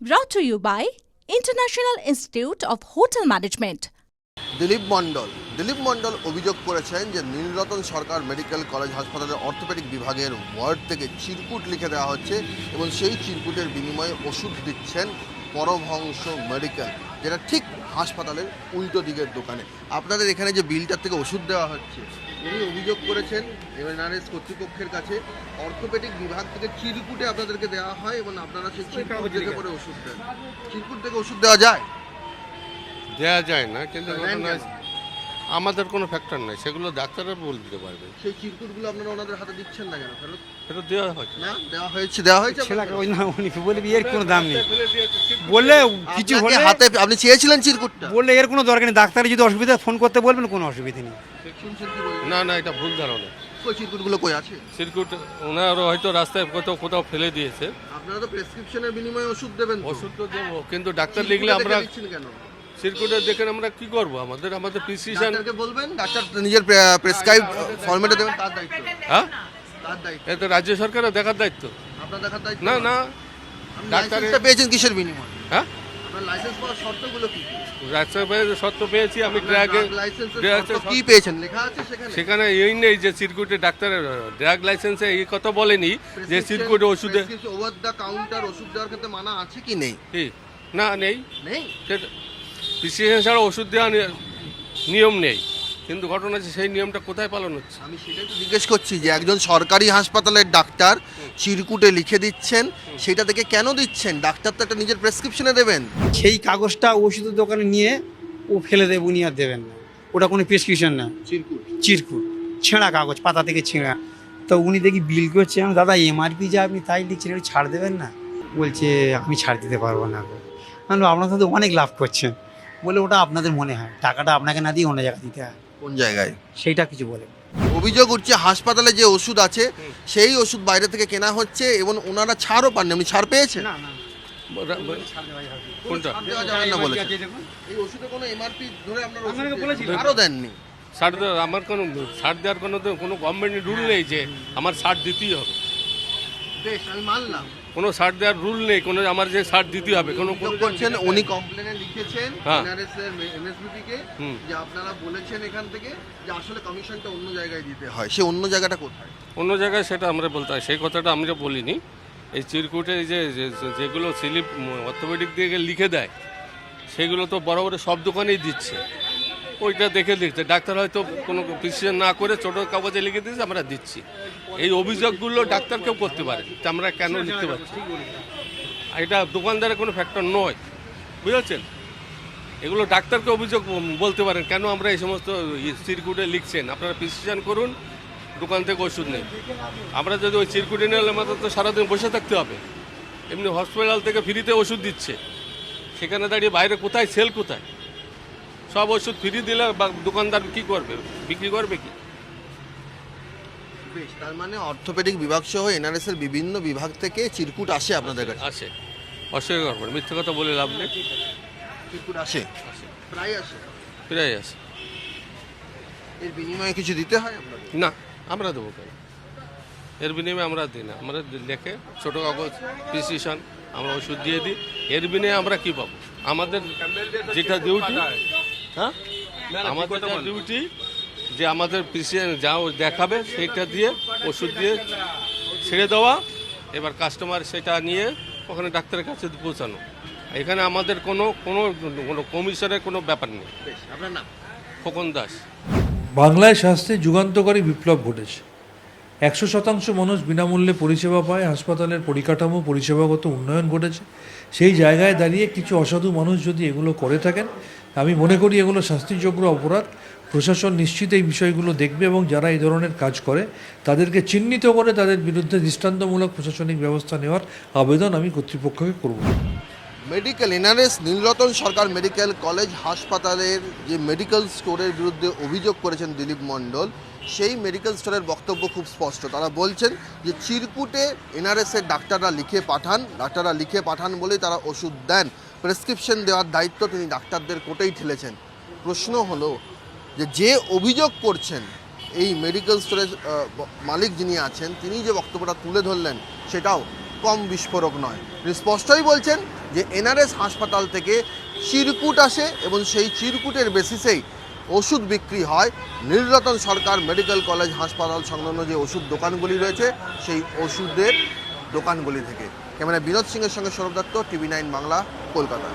Brought to you by International Institute of Hotel Management. Dilip Mondal Dilip Mondal অভিযোগ করেছেন যে নীলরতন সরকার মেডিকেল কলেজ হাসপাতালের অর্থোপেডিক বিভাগের ওয়ার্ড থেকে চিরকুট লিখে দেওয়া হচ্ছে এবং সেই চিরকুটের বিনিময়ে ওষুধ দিচ্ছেন পরভংশ মেডিকেল, যেটা ঠিক হাসপাতালের উল্টো দিকের দোকানে আপনাদের এখানে যে বিলটার থেকে ওষুধ দেওয়া হচ্ছে উনি অভিযোগ করেছেন এমএনআরএস কর্তৃপক্ষের কাছে অর্থোপেডিক বিভাগ থেকে চিরকুটে আপনাদেরকে দেওয়া হয় এবং আপনারা সেই চিরকুট থেকে পরে ওষুধ দেন। চিরকুট থেকে ওষুধ দেওয়া যায়? দেওয়া যায় না কিন্তু ঘটনা? আমাদের কোনো ফ্যাক্টর নাই সেগুলো ডাক্তাররা বলে দিতে পারবে। সেই চিরকুটগুলো আপনারা ওনাদের হাতে দিচ্ছেন না কেন? ফেরত? এটা দেওয়া হয় না দেওয়া হয়েছে দেওয়া হয়েছে ছেলেকে ওই না উনি বলবে এর কোনো দাম নেই। বললে কিছু হলে হাতে আপনি চেয়েছিলেন চিরকুটটা? বললে এর কোনো দরকার নেই ডাক্তারের যদি অসুবিধা ফোন করতে বলবেন কোনো অসুবিধা নেই। না না এটা ভুল ধারণা। কই চিরকুটগুলো কই আছে? সিরকুট ওনার হয়তো রাস্তায় কোথাও কোথাও ফেলে দিয়েছে। আপনারা তো প্রেসক্রিপশনের বিনিময়ে ওষুধ দেবেন। ওষুধ তো দেবো কিন্তু ডাক্তার চিরকুটে লিখলে আমরা দিচ্ছেন কেন? সিরকুটে দেখে আমরা কি করব? আমাদের আমাদের প্রিসিশন বলবেন ডাক্তার নিজের প্রেসক্রাইব ফরম্যাটে দেবেন তার দায়িত্ব। হ্যাঁ? তার দায়িত্ব। এটা রাজ্য সরকারের দেখার দায়িত্ব। আপনার দেখার দায়িত্ব না না। লাইসেন্সটা পেয়েছেন কিসের বিনিময়ে? হ্যাঁ? লাইসেন্স পাওয়ার শর্তগুলো কি? কি সত্য পেয়েছি আমি ড্রাগে লাইসেন্সের কি পেয়েছেন? লেখা আছে সেখানে। সেখানে এই নেই যে সিরকুটে ডাক্তারের ড্রাগ লাইসেন্সে এই কথা বলেনি যে সিরকুটে ওষুধে ওভার দ্য কাউন্টার ওষুধ দেওয়ার ক্ষেত্রে মানা আছে কি নেই? না নেই। নেই? সেটা প্রিসক্রিপশন ছাড়া ওষুধ দেওয়া নিয়ম নেই। কিন্তু ঘটনা হচ্ছে সেই নিয়মটা কোথায় পালন হচ্ছে? আমি সেটাই তো জিজ্ঞেস করছি যে একজন সরকারি হাসপাতালের ডাক্তার চিরকুটে লিখে দিচ্ছেন সেটা থেকে কেন দিচ্ছেন? ডাক্তার তো একটা নিজের প্রেসক্রিপশনে দেবেন। সেই কাগজটা ওষুধের দোকানে নিয়ে ও ফেলে দেবে উনি আর দেবেন না। ওটা কোনো প্রেসক্রিপশন না। চিরকুট। চিরকুট। ছেঁড়া কাগজ পাতা থেকে ছেঁড়া। তো উনি দেখি বিল করছে আমি দাদা এমআরপি যা আপনি তাই লিখছেন একটু ছাড় দেবেন না? বলছে আমি ছাড় দিতে পারব না। আমি বললাম, অনেক লাভ করছেন। বলে ওটা আপনাদের মনে হয়? টাকাটা আপনাকে না দিয়ে অন্য জায়গায় দিতে হয়? কোন জায়গায়? সেইটা কিছু বলে। অভিযোগ উঠছে হাসপাতালে যে ওষুধ আছে সেই ওষুধ বাইরে থেকে কেনা হচ্ছে এবং ওনারা ছাড়ও পাননি। আপনি ছাড় পেয়েছেন? না না। কোনটা? এই ওষুধে কোনো এমআরপি ধরে আপনারা দেননি। আমার কোনো ছাড় দেওয়ার কোনো তো কোনো গভর্নমেন্টের রুল নেই যে আমার ছাড় দিতেই হবে। বেশ আমি মানলাম। কোনো ছাড় দেওয়ার রুল নেই কোনো আমার যে ছাড় দিতে হবে কোনো করছেন উনি কমপ্লেনে লিখেছেন হ্যাঁ। এনআরএস এর এনএসবিটি কে হুম। যে আপনারা বলেছেন এখান থেকে যে আসলে কমিশনটা অন্য জায়গায় দিতে হয়। সে অন্য জায়গাটা কোথায়? অন্য জায়গায় সেটা আমরা বলতে হয় সেই কথাটা আমরা বলিনি। এই চিরকুটে যে- যেগুলো স্লিপ অর্থোপেডিক দিয়ে লিখে দেয় সেগুলো তো বড় বড় সব দোকানেই দিচ্ছে। ওইটা দেখে লিখতে ডাক্তার হয়তো কোনো প্রিসিশন না করে ছোটো কাগজে লিখে দিয়েছে, আমরা দিচ্ছি। এই অভিযোগগুলো ডাক্তারকেও করতে পারে আমরা কেন লিখতে পারছি? এটা দোকানদারের কোনো ফ্যাক্টর নয়, বুঝেছেন? এগুলো ডাক্তারকে অভিযোগ বলতে পারেন, কেন আমরা এই সমস্ত সিরকুটে লিখছেন? আপনারা প্রিসক্রিপশন করুন, দোকান থেকে ওষুধ নেই আমরা যদি ওই চিরকুটে নিলে আমাদের তো সারাদিন বসে থাকতে হবে। এমনি হসপিটাল থেকে ফ্রিতে ওষুধ দিচ্ছে। সেখানে দাঁড়িয়ে বাইরে কোথায় সেল কোথায়? সব ওষুধ ফ্রি দিলে বা দোকানদার কি করবে? বিক্রি করবে কি? বেশ তার মানে অর্থোপেডিক বিভাগ সহ এনআরএস এর বিভিন্ন বিভাগ থেকে চিরকুট আসে আপনাদের কাছে? আসে। অস্বীকার করবেন মিথ্যে কথা বলে লাভ নেই। চিরকুট আসে? প্রায় আসে। প্রায় আসে। এর বিনিময়ে কিছু দিতে হয় আপনাদের? না আমরা দেবো কেন? এর বিনিময়ে আমরা দিই না। আমরা লেখে ছোটো কাগজ প্রিসক্রিপশন আমরা ওষুধ দিয়ে দিই। এর বিনিময়ে আমরা কি পাবো? আমাদের যেটা ডিউটি হ্যাঁ? আমাদের যা ডিউটি যে আমাদের প্রিসক্রিপশন যা ও দেখাবে সেটা দিয়ে ওষুধ দিয়ে ছেড়ে দেওয়া এবার কাস্টমার সেটা নিয়ে ওখানে ডাক্তারের কাছে পৌঁছানো। এখানে আমাদের কোনো কোনো কোনো কমিশনের কোনো ব্যাপার নেই। বেশ আপনার নাম? খোকন দাস। বাংলায় স্বাস্থ্যে যুগান্তকারী বিপ্লব ঘটেছে। একশো শতাংশ মানুষ বিনামূল্যে পরিষেবা পায় হাসপাতালের পরিকাঠামো পরিষেবাগত উন্নয়ন ঘটেছে। সেই জায়গায় দাঁড়িয়ে কিছু অসাধু মানুষ যদি এগুলো করে থাকেন আমি মনে করি এগুলো শাস্তিযোগ্য অপরাধ। প্রশাসন নিশ্চিত এই বিষয়গুলো দেখবে এবং যারা এই ধরনের কাজ করে, তাদেরকে চিহ্নিত করে তাদের বিরুদ্ধে দৃষ্টান্তমূলক প্রশাসনিক ব্যবস্থা নেওয়ার আবেদন আমি কর্তৃপক্ষকে করব। Medical NRS, Nilratan Sarkar medical college হাসপাতালের যে মেডিকেল স্টোরের বিরুদ্ধে অভিযোগ করেছেন দিলীপ মণ্ডল, সেই মেডিকেল স্টোরের বক্তব্য খুব স্পষ্ট। তারা বলছেন যে চিরকুটে এনআরএসের ডাক্তাররা লিখে পাঠান, ডাক্তাররা লিখে পাঠান বলেই তারা ওষুধ দেন। প্রেসক্রিপশন দেওয়ার দায়িত্ব তিনি ডাক্তারদের কোটেই ঠেলেছেন। প্রশ্ন হলো যে যে অভিযোগ করছেন, এই মেডিকেল ব- মালিক যিনি আছেন, তিনি যে বক্তব্যটা তুলে ধরলেন, সেটাও কম বিস্ফোরক নয়। তিনি স্পষ্টই বলছেন যে এনআরএস হাসপাতাল থেকে চিরকুট আসে এবং সেই চিরকুটের বেসিসেই ওষুধ বিক্রি হয়। নীলরতন সরকার মেডিকেল কলেজ হাসপাতাল সংলগ্ন যে ওষুধ দোকানগুলি রয়েছে, সেই ওষুধের দোকানগুলি থেকে। ক্যামেরা বিনোদ সিং এর সঙ্গে Sourav Dutta, TV nine Bangla, Kolkata.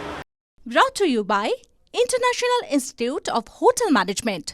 Brought to you by international institute of hotel management